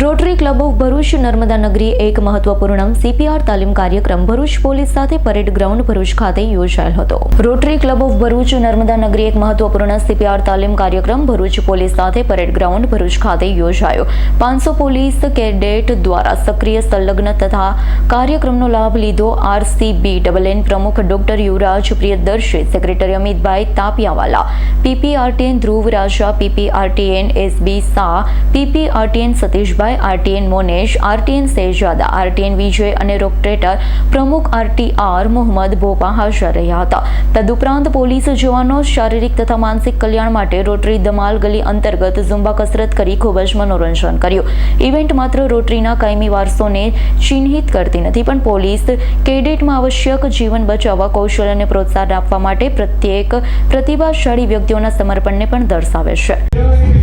Rotary club of Bharuch Narmada Nagari એક મહત્વપૂર્ણ CPR તાલીમ કાર્યક્રમ ભરૂચ પોલીસ સાથે પરેડ ગ્રાઉન્ડ ભરૂચ ખાતે યોજાયેલ હતો. Rotary club of Bharuch Narmada Nagari એક મહત્વપૂર્ણ સીપીઆર તાલીમ કાર્યક્રમ ભરૂચ પોલીસ સાથે પરેડ ગ્રાઉન્ડ ભરૂચ ખાતે યોજાયો. પાંચસો પોલીસ કેડેટ દ્વારા સક્રિય સંલગ્ન તથા કાર્યક્રમનો લાભ લીધો આરસીબી ડબલ એન પ્રમુખ doctor Yuvraj Priyadarshi, secretary Amitbhai Tapiyawala PPRTN Dhruv Raja PPRTN SB Shah PPRTN Satishbhai RTN Monesh RTN Shahzada RTN Vijay અને રોકટેટર પ્રમુખ આરટીઆર મોહમ્મદ ભોપા હાજર રહ્યા હતા. તદુપરાંત પોલીસ જવાનો શારીરિક તથા માનસિક કલ્યાણ માટે રોટરી દમાલ ગલી અંતર્ગત ઝુંબા કસરત કરી ખૂબ જ મનોરંજન કર્યું. ઇવેન્ટ માત્ર રોટરીના કાયમી વારસોને ચિહ્નિત કરતી નથી, પણ પોલીસ કેડેટમાં આવશ્યક જીવન બચાવવા કૌશલ્યને પ્રોત્સાહન આપવા માટે પ્રત્યેક પ્રતિભાશાળી વ્યક્તિઓના સમર્પણને પણ દર્શાવે છે.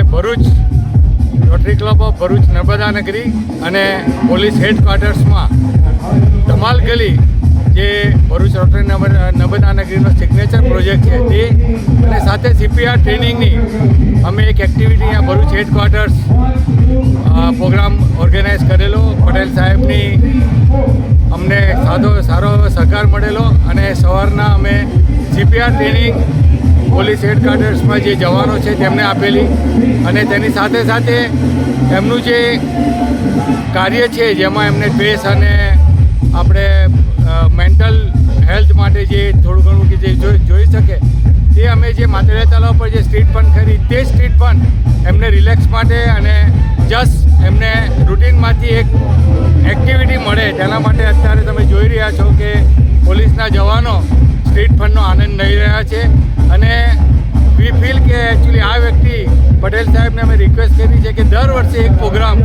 ભરૂચ રોટરી ક્લબ ભરૂચ નર્મદા નગરી અને પોલીસ હેડક્વાર્ટર્સમાં ધમાલ ગલી જે ભરૂચ રોટરી નર્મદ- નગરીનો સિગ્નેચર પ્રોજેક્ટ છે તે. અને સાથે સીપીઆર ટ્રેનિંગની અમે એક એક્ટિવિટી અહીંયા ભરૂચ હેડક્વાર્ટર્સ પ્રોગ્રામ ઓર્ગેનાઇઝ કરેલો. પટેલ સાહેબની અમને સાદો સારો સહકાર મળેલો અને સવારના અમે સીપીઆર ટ્રેનિંગ પોલીસ હેડક્વાર્ટર્સમાં જે જવાનો છે તેમને આપેલી. અને તેની સાથે સાથે એમનું જે કાર્ય છે, જેમાં એમને ડ્રેસ અને આપણે મેન્ટલ હેલ્થ માટે જે થોડું ઘણું કે જે જોઈ શકે, તે અમે જે માતરેયા તળાવ પર જે સ્ટ્રીટ ફંડ કરી, તે સ્ટ્રીટ ફંડ એમને રિલેક્સ માટે અને જસ્ટ એમને રૂટીનમાંથી એક એક્ટિવિટી મળે. તેના માટે અત્યારે તમે જોઈ રહ્યા છો કે પોલીસના જવાનો સ્ટ્રીટ ફંડનો આનંદ લઈ રહ્યા છે. અને વી ફીલ કે એકચ્યુઅલી આ વ્યક્તિ પટેલ સાહેબને અમે રિક્વેસ્ટ કરી છે કે દર વર્ષે એક પ્રોગ્રામ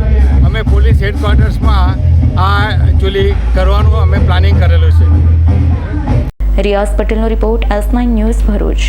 અમે પોલીસ હેડક્વાર્ટર્સમાં આ એકચ્યુઅલી કરવાનું, અમે પ્લાનિંગ કરેલું છે. રિયાઝ પટેલનો report S nine news Bharuch.